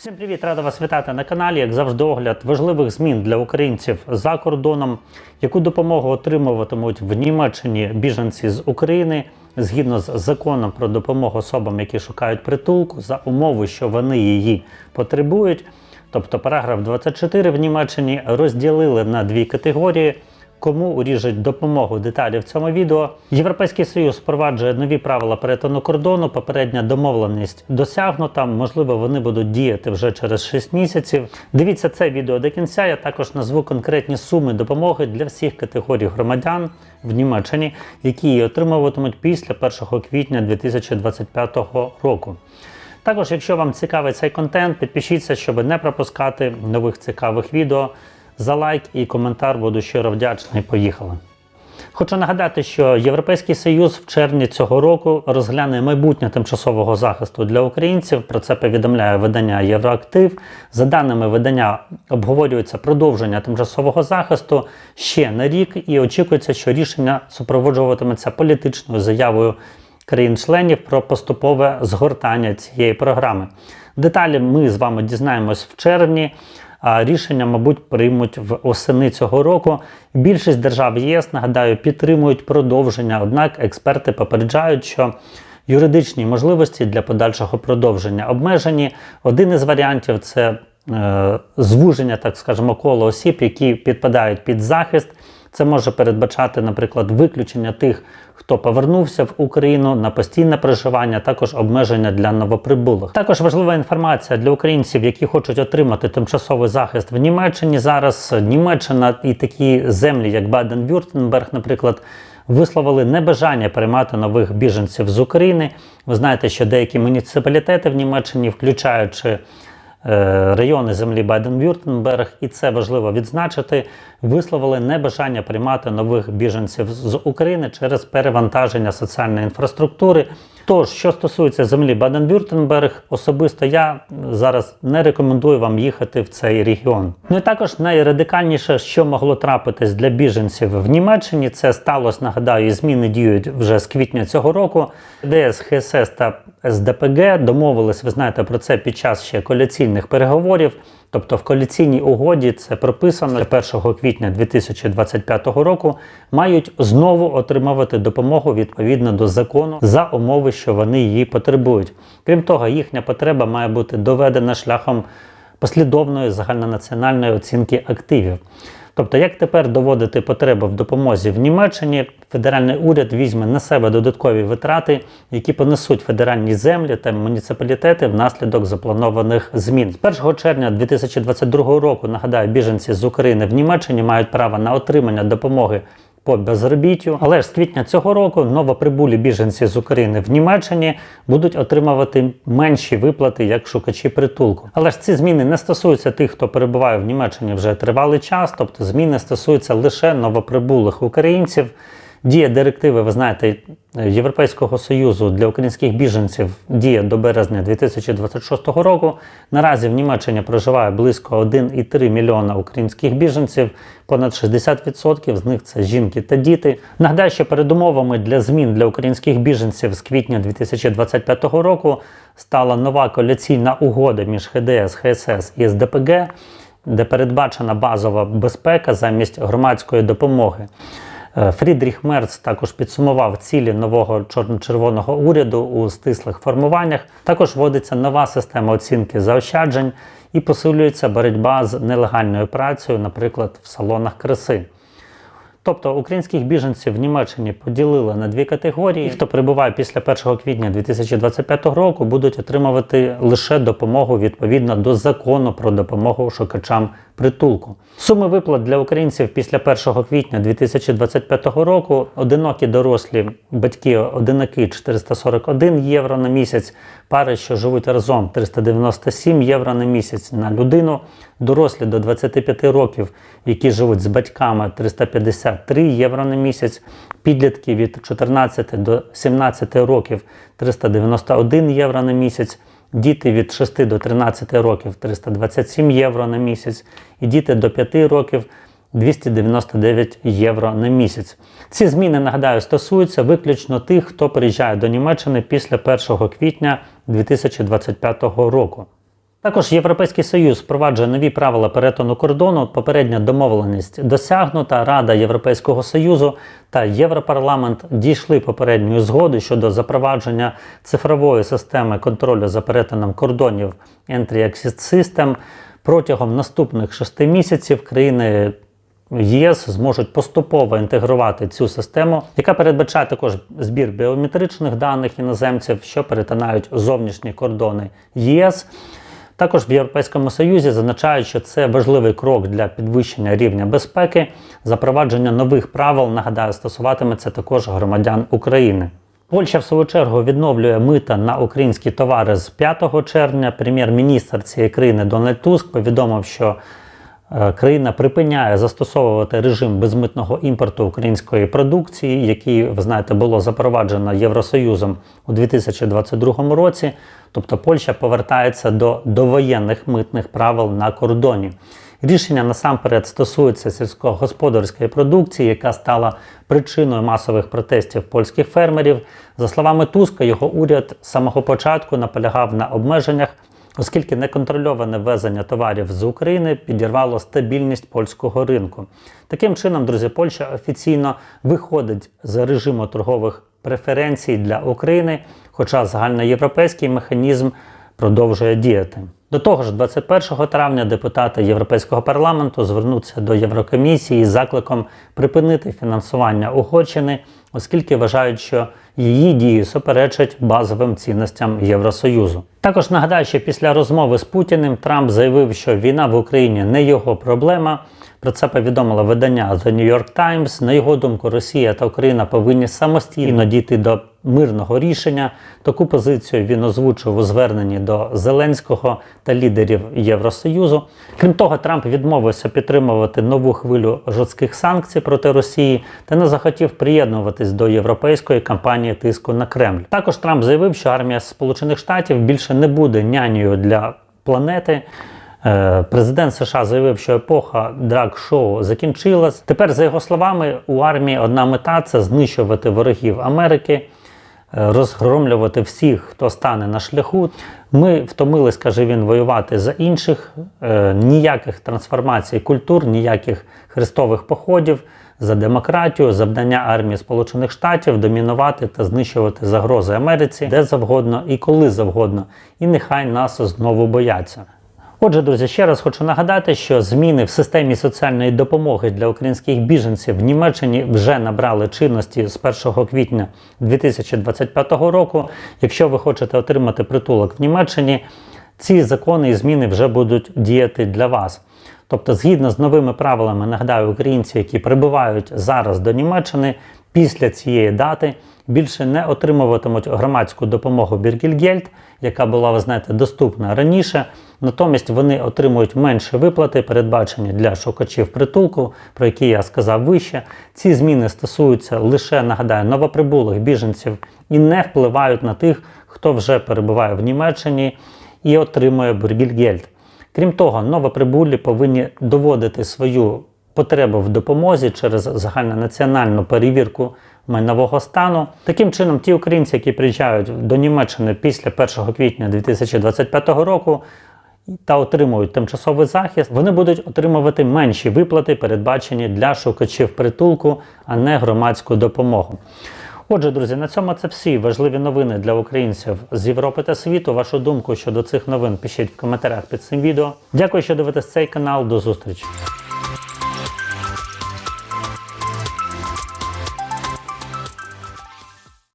Всім привіт, рада вас вітати на каналі. Як завжди, огляд важливих змін для українців за кордоном, яку допомогу отримуватимуть в Німеччині біженці з України згідно з законом про допомогу особам, які шукають притулку, за умови, що вони її потребують. Тобто, параграф 24 в Німеччині розділили на дві категорії. Кому уріжуть допомогу деталі в цьому відео. Європейський Союз впроваджує нові правила перетину кордону. Попередня домовленість досягнута. Можливо, вони будуть діяти вже через 6 місяців. Дивіться це відео до кінця. Я також назву конкретні суми допомоги для всіх категорій громадян в Німеччині, які її отримуватимуть після 1 квітня 2025 року. Також, якщо вам цікавий цей контент, підпишіться, щоб не пропускати нових цікавих відео. За лайк і коментар буду щиро вдячний. Поїхали. Хочу нагадати, що Європейський Союз в червні цього року розгляне майбутнє тимчасового захисту для українців. Про це повідомляє видання Євроактив. За даними видання, обговорюється продовження тимчасового захисту ще на рік, і очікується, що рішення супроводжуватиметься політичною заявою країн-членів про поступове згортання цієї програми. Деталі ми з вами дізнаємось в червні. А рішення, мабуть, приймуть в осени цього року. Більшість держав ЄС, нагадаю, підтримують продовження. Однак експерти попереджають, що юридичні можливості для подальшого продовження обмежені. Один із варіантів це е, звуження, так скажемо, коло осіб, які підпадають під захист. Це може передбачати, наприклад, виключення тих, хто повернувся в Україну на постійне проживання, також обмеження для новоприбулих. Також важлива інформація для українців, які хочуть отримати тимчасовий захист в Німеччині. Зараз Німеччина і такі землі, як Баден-Вюртенберг, наприклад. Висловили небажання приймати нових біженців з України. Ви знаєте, що деякі муніципалітети в Німеччині, включаючи райони землі Байден-Вюртенберг, і це важливо відзначити, висловили небажання приймати нових біженців з України через перевантаження соціальної інфраструктури. Тож, що стосується землі Баден-Вюртенберг, особисто я зараз не рекомендую вам їхати в цей регіон. Ну і також найрадикальніше, що могло трапитись для біженців в Німеччині, це сталося, нагадаю, зміни діють вже з квітня цього року. ДС, ХСС та СДПГ домовились, ви знаєте про це під час ще коаліційних переговорів. Тобто в коаліційній угоді це прописано 1 квітня 2025 року мають знову отримувати допомогу відповідно до закону за умови, що вони її потребують. Крім того, їхня потреба має бути доведена шляхом послідовної загальнонаціональної оцінки активів. Тобто, як тепер доводити потребу в допомозі в Німеччині, федеральний уряд візьме на себе додаткові витрати, які понесуть федеральні землі та муніципалітети внаслідок запланованих змін. З 1 червня 2022 року нагадаю, біженці з України в Німеччині мають право на отримання допомоги. По безробіттю, але ж з квітня цього року новоприбулі біженці з України в Німеччині будуть отримувати менші виплати як шукачі притулку. Але ж ці зміни не стосуються тих, хто перебуває в Німеччині вже тривалий час, тобто зміни стосуються лише новоприбулих українців. Дія директиви, ви знаєте, Європейського союзу для українських біженців діє до березня 2026 року. Наразі в Німеччині проживає близько 1,3 мільйона українських біженців. Понад 60% з них це жінки та діти. Нагадаю, що передумовами для змін для українських біженців з квітня 2025 року стала нова коаліційна угода між ХДС, ХСС і СДПГ, де передбачена базова безпека замість громадської допомоги. Фрідріх Мерц також підсумував цілі нового чорно-червоного уряду у стислих формуваннях. Також вводиться нова система оцінки заощаджень і посилюється боротьба з нелегальною працею, наприклад, в салонах краси. Тобто українських біженців в Німеччині поділили на дві категорії. Хто прибуває після 1 квітня 2025 року, будуть отримувати лише допомогу відповідно до закону про допомогу шукачам притулку. Суми виплат для українців після 1 квітня 2025 року одинокі дорослі батьки одинаки 441 євро на місяць, пари, що живуть разом 397 євро на місяць на людину, дорослі до 25 років, які живуть з батьками 353 євро на місяць, підлітки від 14 до 17 років 391 євро на місяць. Діти від 6 до 13 років 327 євро на місяць, і діти до 5 років 299 євро на місяць. Ці зміни, нагадаю, стосуються виключно тих, хто приїжджає до Німеччини після 1 квітня 2025 року. Також Європейський Союз впроваджує нові правила перетину кордону. Попередня домовленість досягнута. Рада Європейського Союзу та Європарламент дійшли попередньої згоди щодо запровадження цифрової системи контролю за перетином кордонів Entry-Exit System. Протягом наступних шести місяців країни ЄС зможуть поступово інтегрувати цю систему, яка передбачає також збір біометричних даних іноземців, що перетинають зовнішні кордони ЄС. Також в Європейському Союзі зазначають, що це важливий крок для підвищення рівня безпеки. Запровадження нових правил, нагадаю, стосуватиметься також громадян України. Польща, в свою чергу, відновлює мита на українські товари з 5 червня. Прем'єр-міністр цієї країни Дональд Туск повідомив, що країна припиняє застосовувати режим безмитного імпорту української продукції, який, ви знаєте, було запроваджено Євросоюзом у 2022 році. Тобто Польща повертається до довоєнних митних правил на кордоні. Рішення насамперед стосується сільськогосподарської продукції, яка стала причиною масових протестів польських фермерів. За словами Туска, його уряд з самого початку наполягав на обмеженнях, оскільки неконтрольоване ввезення товарів з України підірвало стабільність польського ринку. Таким чином, друзі, Польща офіційно виходить з режиму торгових преференцій для України, хоча загальноєвропейський механізм продовжує діяти. До того ж, 21 травня депутати Європейського парламенту звернуться до Єврокомісії з закликом припинити фінансування Угорщини, оскільки вважають, що її дії суперечать базовим цінностям Євросоюзу. Також нагадаю, що після розмови з Путіним Трамп заявив, що війна в Україні не його проблема. Про це повідомило видання The New York Times. На його думку, Росія та Україна повинні самостійно дійти до мирного рішення. Таку позицію він озвучив у зверненні до Зеленського та лідерів Євросоюзу. Крім того, Трамп відмовився підтримувати нову хвилю жорстких санкцій проти Росії та не захотів приєднуватись до європейської кампанії тиску на Кремль. Також Трамп заявив, що армія Сполучених Штатів більше не буде нянею для планети. Е, Президент США заявив, що епоха драг-шоу закінчилась. Тепер, за його словами, у армії одна мета це знищувати ворогів Америки, розгромлювати всіх, хто стане на шляху. Ми втомились, каже він, воювати за інших, Е, ніяких трансформацій культур, ніяких хрестових походів. За демократію, завдання армії Сполучених Штатів домінувати та знищувати загрози Америці де завгодно і коли завгодно, і нехай нас знову бояться. Отже, друзі, ще раз хочу нагадати, що зміни в системі соціальної допомоги для українських біженців в Німеччині вже набрали чинності з 1 квітня 2025 року. Якщо ви хочете отримати притулок в Німеччині, ці закони і зміни вже будуть діяти для вас. Тобто, згідно з новими правилами, нагадаю, українці, які прибувають зараз до Німеччини, після цієї дати більше не отримуватимуть громадську допомогу Біргільгельд, яка була, ви знаєте, доступна раніше. Натомість вони отримують менші виплати, передбачені для шукачів притулку, про які я сказав вище. Ці зміни стосуються лише, нагадаю, новоприбулих біженців і не впливають на тих, хто вже перебуває в Німеччині і отримує Біргільгельд. Крім того, новоприбулі повинні доводити свою потребу в допомозі через загальнонаціональну перевірку майнового стану. Таким чином, ті українці, які приїжджають до Німеччини після 1 квітня 2025 року та отримують тимчасовий захист, вони будуть отримувати менші виплати, передбачені для шукачів притулку, а не громадську допомогу. Отже, друзі, на цьому це всі важливі новини для українців з Європи та світу. Вашу думку щодо цих новин пишіть в коментарях під цим відео. Дякую, що дивитесь цей канал. До зустрічі.